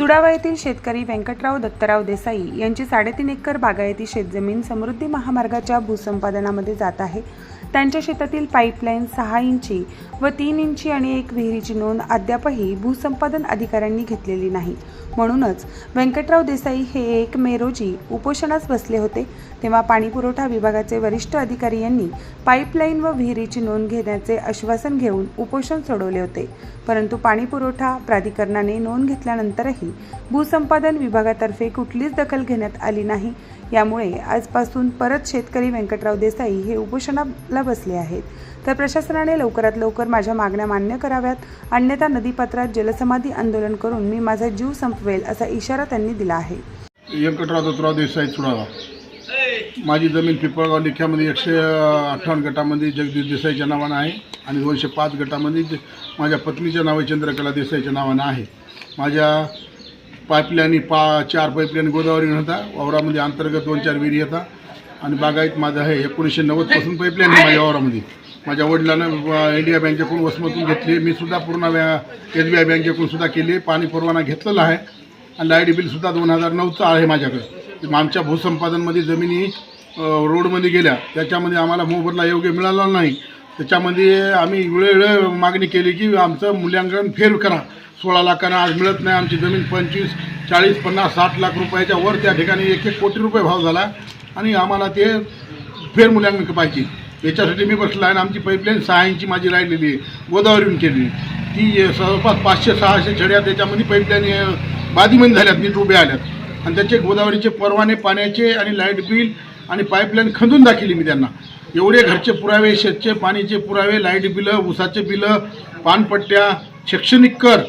चुडावा येथील शेतकरी व्यंकटराव दत्तराव देसाई यांची साडेतीन एकर बागायती शेतजमीन समृद्धी महामार्गाच्या भूसंपादनामध्ये जात आहे. त्यांच्या शेतातील पाईपलाईन सहा इंची व तीन इंची आणि एक विहिरीची नोंद अद्यापही भूसंपादन अधिकाऱ्यांनी घेतलेली नाही. म्हणूनच व्यंकटराव देसाई हे एक मे रोजी उपोषणास बसले होते. तेव्हा पाणीपुरवठा विभागाचे वरिष्ठ अधिकारी यांनी पाईपलाईन व विहिरीची नोंद घेण्याचे आश्वासन घेऊन उपोषण सोडवले होते. परंतु पाणीपुरवठा प्राधिकरणाने नोंद घेतल्यानंतरही भूसंपादन विभागातर्फे कुठलीच दखल घेण्यात आली नाही. यामुळे आजपासून परत शेतकरी व्यंकटराव देसाई हे उपोषणाला बसले आहेत. तर प्रशासनाने लवकरात लवकर माझ्या मागण्या मान्य कराव्यात. अन्यथा नदीपात्रात जलसमाधी आंदोलन करून मी माझा जीव संपवेल असा इशारा त्यांनी दिला आहे. व्यंकटराव दत्तराव देसाई चुडावा माझी जमीन पिपळगाव लिख्यामध्ये एकशे अठ्ठावन्न गटामध्ये जगदीश देसाईच्या नावानं आहे आणि दोनशे पाच गटामध्ये माझ्या पत्नीच्या नावे चंद्रकला देसाईच्या नावानं आहे. माझ्या पाईपलाईनी पा चार पाईपलाईन गोदावरी होता वावरामध्ये अंतर्गत दोन चार विहिरी येतात आणि बागायत माझं आहे एकोणीसशे नव्वदपासून पाईपलाईन आहे माझ्या वावरामध्ये. माझ्या वडिलांना इंडिया बँकेकडून वसमतून घेतली. मी सुद्धा पूर्ण एस बी आय बँकेकडून सुद्धा केली. पाणी परवाना घेतलेला आहे. आणि लाइट बिलसुद्धा दोन हजार नऊचं आहे माझ्याकडे. मग आमच्या भूसंपादनमध्ये जमिनी रोडमध्ये गेल्या. त्याच्यामध्ये आम्हाला मोबदला योग्य मिळाला नाही. त्याच्यामध्ये आम्ही वेळोवेळ मागणी केली की आमचं मूल्यांकन फेल करा. सोळा लाखांना आज मिळत नाही. आमची जमीन पंचवीस चाळीस पन्नास साठ लाख रुपयाच्या वर त्या ठिकाणी एक एक कोटी रुपये भाव झाला. आणि आम्हाला ते फेरमूल्यांकन पाहिजे. याच्यासाठी मी बसला आहे आणि आमची पाईपलाईन सहा इंची माझी राहिलेली आहे. गोदावरीहून केली ती जवळपास पाचशे सहाशे छड्या त्याच्यामध्ये पाईपलाईन बाधीमध्ये झाल्यात नीट उभ्या आल्यात. आणि त्याचे गोदावरीचे परवाने पाण्याचे आणि लाइट बिल आणि पाईपलाईन खंदून दाखवली मी त्यांना. एवढे घरचे पुरावे शेतचे पाणीचे पुरावे लाइट बिलं उसाचे बिलं पानपट्ट्या शैक्षणिक कर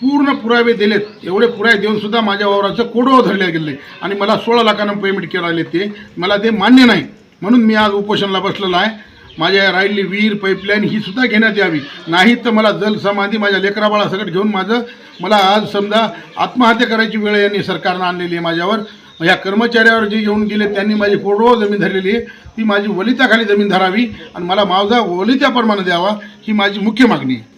पूर्ण पुरावे दिलेत. एवढे पुरावे देऊनसुद्धा माझ्या वावराचं कोडवं धरले गेले. आणि मला सोळा लाखांना पेमेंट केलं ते. मला ते मान्य नाही. म्हणून मी आज उपोषणाला बसलेला आहे. माझ्या राहिलेली विहीर पाईपलाईन ही सुद्धा घेण्यात यावी. नाही तर मला जलसमाधी माझ्या लेकराबाळासकट घेऊन माझं मला आज समजा आत्महत्या करायची वेळ यांनी सरकारनं आणलेली आहे माझ्यावर. ह्या कर्मचाऱ्यावर जे घेऊन गेले त्यांनी माझी कोडो जमीन धरलेली आहे. ती माझी वलिताखाली जमीन धरावी. आणि मला माझा वलित्याप्रमाणे द्यावा ही माझी मुख्य मागणी आहे.